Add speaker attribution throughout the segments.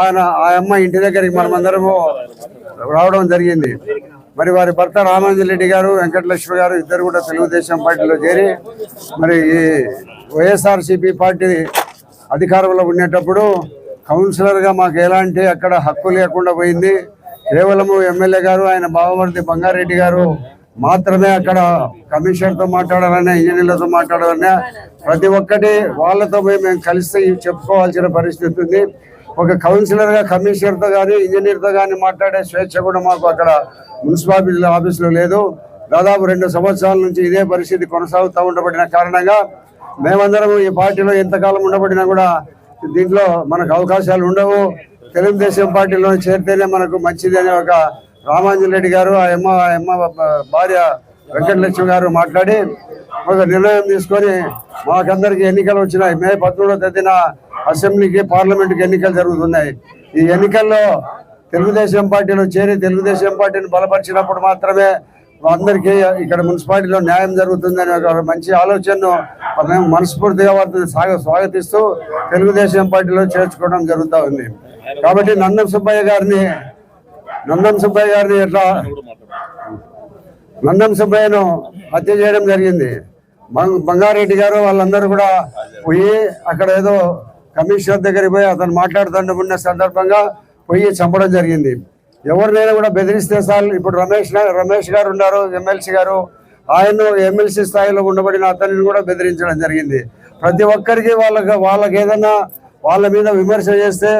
Speaker 1: ఆయన ఆ అమ్మ ఇంటి దగ్గరికి మనమందరము రావడం జరిగింది. మరి వారి భర్త రామాంజన్ రెడ్డి గారు వెంకటలక్ష్మి గారు ఇద్దరు కూడా తెలుగుదేశం పార్టీలో చేరి మరి ఈ వైఎస్ఆర్సీపీ పార్టీ అధికారంలో ఉండేటప్పుడు కౌన్సిలర్గా మాకు ఎలాంటి అక్కడ హక్కు లేకుండా పోయింది. కేవలము ఎమ్మెల్యే గారు ఆయన బావమరిది బంగారెడ్డి గారు మాత్రమే అక్కడ కమిషనర్తో మాట్లాడాలనే ఇంజనీర్లతో మాట్లాడాలన్నా ప్రతి ఒక్కటి వాళ్ళతో పోయి మేము కలిసి చెప్పుకోవాల్సిన పరిస్థితి ఉంది. ఒక కౌన్సిలర్గా కమిషనర్తో కానీ ఇంజనీర్తో కానీ మాట్లాడే స్వేచ్ఛ కూడా మాకు అక్కడ మున్సిపాలిటీ ఆఫీసులో లేదు. దాదాపు రెండు సంవత్సరాల నుంచి ఇదే పరిస్థితి కొనసాగుతూ ఉండబడిన కారణంగా మేమందరం ఈ పార్టీలో ఎంతకాలం ఉండబడినా కూడా దీంట్లో మనకు అవకాశాలు ఉండవు. తెలుగుదేశం పార్టీలో చేరితేనే మనకు మంచిది అనే ఒక రామాంజన్ రెడ్డి గారు ఆ అమ్మ ఆ అమ్మ భార్య వెంకటలక్ష్మి గారు మాట్లాడి ఒక నిర్ణయం తీసుకొని మాకందరికి ఎన్నికలు వచ్చినాయి. మే పద్మూడవ తేదీన అసెంబ్లీకి పార్లమెంట్కి ఎన్నికలు జరుగుతున్నాయి. ఈ ఎన్నికల్లో తెలుగుదేశం పార్టీలో చేరి తెలుగుదేశం పార్టీని బలపరిచినప్పుడు మాత్రమే అందరికీ ఇక్కడ మున్సిపాలిటీలో న్యాయం జరుగుతుందనే ఒక మంచి ఆలోచనను మేము మనస్ఫూర్తిగా వారిని సాగ స్వాగతిస్తూ తెలుగుదేశం పార్టీలో చేర్చుకోవడం జరుగుతూ ఉంది. కాబట్టి నందం సుబ్బయ్య గారిని నందం సుబ్బయ్య గారిని ఎట్లా నందం సుబ్బయ్యను హత్య చేయడం జరిగింది. బంగ్- బంగారెడ్డి గారు వాళ్ళందరూ కూడా పోయి అక్కడ ఏదో కమిషనర్ దగ్గరికి పోయి అతను మాట్లాడుతుండకున్న సందర్భంగా పోయి చంపడం జరిగింది. ఎవరినైనా కూడా బెదిరిస్తే సార్ ఇప్పుడు రమేష్ రమేష్ గారు ఉన్నారు ఎమ్మెల్సీ గారు. ఆయన ఎమ్మెల్సీ స్థాయిలో ఉండబడిన అతనిని కూడా బెదిరించడం జరిగింది. ప్రతి ఒక్కరికి వాళ్ళకి వాళ్ళకి ఏదైనా వాళ్ళ మీద విమర్శ చేస్తే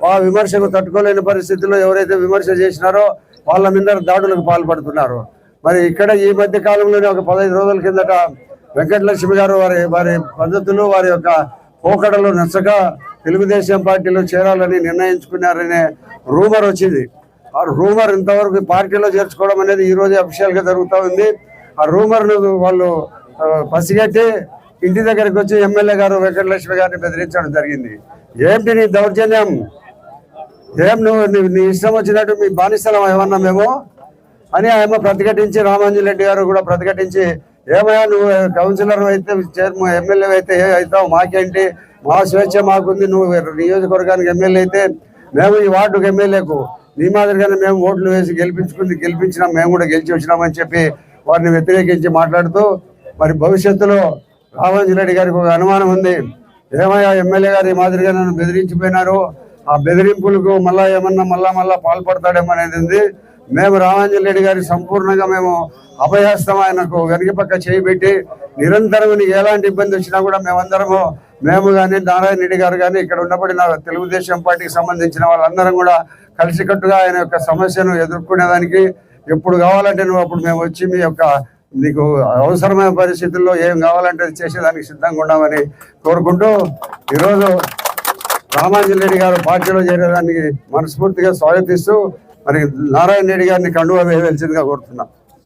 Speaker 1: ఆ విమర్శకు తట్టుకోలేని పరిస్థితుల్లో ఎవరైతే విమర్శ చేసినారో వాళ్ళ మీద దాడులకు పాల్పడుతున్నారు. మరి ఇక్కడ ఈ మధ్య కాలంలోనే ఒక పదహైదు రోజుల కిందట వెంకటలక్ష్మి గారు వారి వారి పద్ధతులు వారి యొక్క పోకడలు నచ్చక తెలుగుదేశం పార్టీలో చేరాలని నిర్ణయించుకున్నారనే రూమర్ వచ్చింది. ఆ రూమర్ ఇంతవరకు పార్టీలో చేర్చుకోవడం అనేది ఈ అఫీషియల్గా జరుగుతూ ఉంది. ఆ రూమర్ను వాళ్ళు పసిగట్టి ఇంటి దగ్గరికి వచ్చి ఎమ్మెల్యే గారు వెంకటలక్ష్మి గారిని బెదిరించడం జరిగింది. ఏంటి నీ దౌర్జన్యం? ఏం నువ్వు నీ- ఇష్టం వచ్చినట్టు మీ బానిసలం ఏమన్నా మేము? అని ఆమె ప్రతిఘటించి రామాంజన్ రెడ్డి గారు కూడా ప్రతిఘటించి ఏమయ్యా నువ్వు కౌన్సిలర్ అయితే చైర్మన్ ఎమ్మెల్యే అయితే ఏ అవుతావు? మాకేంటి? మా స్వేచ్ఛ మాకుంది. నువ్వు నియోజకవర్గానికి ఎమ్మెల్యే అయితే మేము ఈ వార్డుకు ఎమ్మెల్యేకు నీ మాదిరిగానే మేము ఓట్లు వేసి గెలిపించుకుంది గెలిపించినాం మేము కూడా గెలిచి వచ్చినామని చెప్పి వారిని వ్యతిరేకించి మాట్లాడుతూ మరి భవిష్యత్తులో రామాంజన్ రెడ్డి గారికి ఒక అనుమానం ఉంది. ఏమయ్యా ఎమ్మెల్యే గారు ఈ మాదిరిగా నన్ను బెదిరించిపోయినారు? ఆ బెదిరింపులకు మళ్ళా ఏమన్నా మళ్ళా మళ్ళా పాల్పడతాడేమో అనేది ఉంది. మేము రామాంజన్ రెడ్డి గారి సంపూర్ణంగా మేము అభయహస్తం ఆయనకు వెనక పక్క చేయిబెట్టి నిరంతరం నీకు ఎలాంటి ఇబ్బంది వచ్చినా కూడా మేమందరము మేము కానీ నారాయణ రెడ్డి గారు కానీ ఇక్కడ ఉండబడిన తెలుగుదేశం పార్టీకి సంబంధించిన వాళ్ళందరం కూడా కలిసికట్టుగా ఆయన యొక్క సమస్యను ఎదుర్కొనేదానికి ఎప్పుడు కావాలంటే నువ్వు అప్పుడు మేము వచ్చి మీ యొక్క నీకు అవసరమైన పరిస్థితుల్లో ఏం కావాలంటే అది చేసేదానికి సిద్ధంగా ఉన్నామని కోరుకుంటూ ఈరోజు రామాంజన్ రెడ్డి గారు పార్టీలో చేరేదానికి మనస్ఫూర్తిగా స్వాగతిస్తూ మరి నారాయణ రెడ్డి గారిని కండువా వేయవలసిందిగా కోరుతున్నాం.